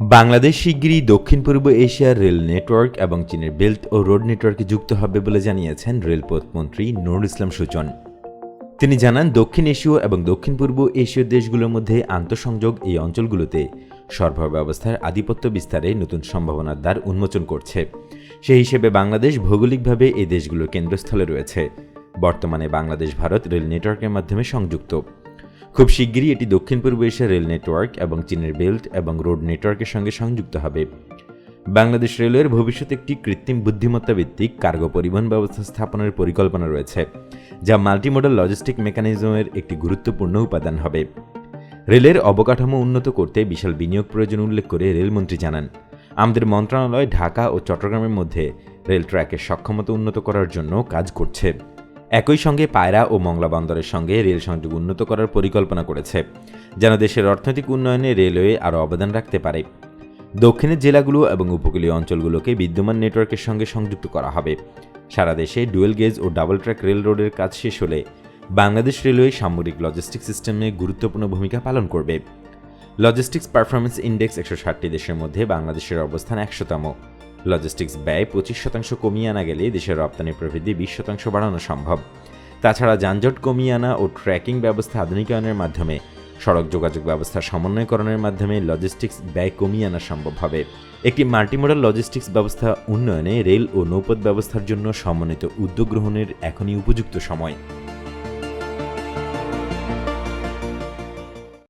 বাংলাদেশ শিগগিরই দক্ষিণ পূর্ব এশিয়ার রেল নেটওয়ার্ক এবং চীনের বেল্ট ও রোড নেটওয়ার্কে যুক্ত হবে বলে জানিয়েছেন রেলপথ মন্ত্রী নুরুল ইসলাম সুজন। তিনি জানান, দক্ষিণ এশীয় এবং দক্ষিণ পূর্ব এশীয় দেশগুলোর মধ্যে আন্তঃসংযোগ এই অঞ্চলগুলোতে সরবরাহ ব্যবস্থার আধিপত্য বিস্তারে নতুন সম্ভাবনার দ্বার উন্মোচন করছে। সেই হিসেবে বাংলাদেশ ভৌগোলিকভাবে এই দেশগুলোর কেন্দ্রস্থলে রয়েছে। বর্তমানে বাংলাদেশ ভারত রেল নেটওয়ার্কের মাধ্যমে সংযুক্ত। খুব শিগগিরই এটি দক্ষিণ পূর্ব এশিয়ার রেল নেটওয়ার্ক এবং চীনের বেল্ট এবং রোড নেটওয়ার্কের সঙ্গে সংযুক্ত হবে। বাংলাদেশ রেলওয়ের ভবিষ্যতে একটি কৃত্রিম বুদ্ধিমত্তা ভিত্তিক কার্গো পরিবহন ব্যবস্থা স্থাপনের পরিকল্পনা রয়েছে, যা মাল্টিমোডাল লজিস্টিক মেকানিজমের একটি গুরুত্বপূর্ণ উপাদান হবে। রেলের অবকাঠামো উন্নত করতে বিশাল বিনিয়োগ প্রয়োজন উল্লেখ করে রেলমন্ত্রী জানান, আমাদের মন্ত্রণালয় ঢাকা ও চট্টগ্রামের মধ্যে রেল ট্র্যাকের সক্ষমতা উন্নত করার জন্য কাজ করছে। একই সঙ্গে পায়রা ও মংলা বন্দরের সঙ্গে রেল সংযোগ উন্নত করার পরিকল্পনা করেছে, যেন দেশের অর্থনৈতিক উন্নয়নে রেলওয়ে আরও অবদান রাখতে পারে। দক্ষিণের জেলাগুলো এবং উপকূলীয় অঞ্চলগুলোকে বিদ্যমান নেটওয়ার্কের সঙ্গে সংযুক্ত করা হবে। সারা দেশে ডুয়েল গেজ ও ডাবল ট্র্যাক রেল রোডের কাজ শেষ হলে বাংলাদেশ রেলওয়ে সামরিক লজিস্টিক সিস্টেমে গুরুত্বপূর্ণ ভূমিকা পালন করবে। লজিস্টিক্স পারফরমেন্স ইন্ডেক্স একশো ষাটটি দেশের মধ্যে বাংলাদেশের অবস্থান একশোতম। লজিস্টিক্স ব্যয় পঁচিশ শতাংশ কমিয়ে আনা গেলে দেশের রপ্তানি প্রবৃদ্ধি বিশ শতাংশ বাড়ানো সম্ভব। তাছাড়া যানজট কমিয়ে আনা ও ট্র্যাকিং ব্যবস্থা আধুনিকায়নের মাধ্যমে, সড়ক যোগাযোগ ব্যবস্থা সমন্বয়করণের মাধ্যমে লজিস্টিক্স ব্যয় কমিয়ে আনা সম্ভব হবে। একটি মাল্টিমোডাল লজিস্টিক্স ব্যবস্থা উন্নয়নে রেল ও নৌপথ ব্যবস্থার জন্য সমন্বিত উদ্যোগ গ্রহণের এখনই উপযুক্ত সময়।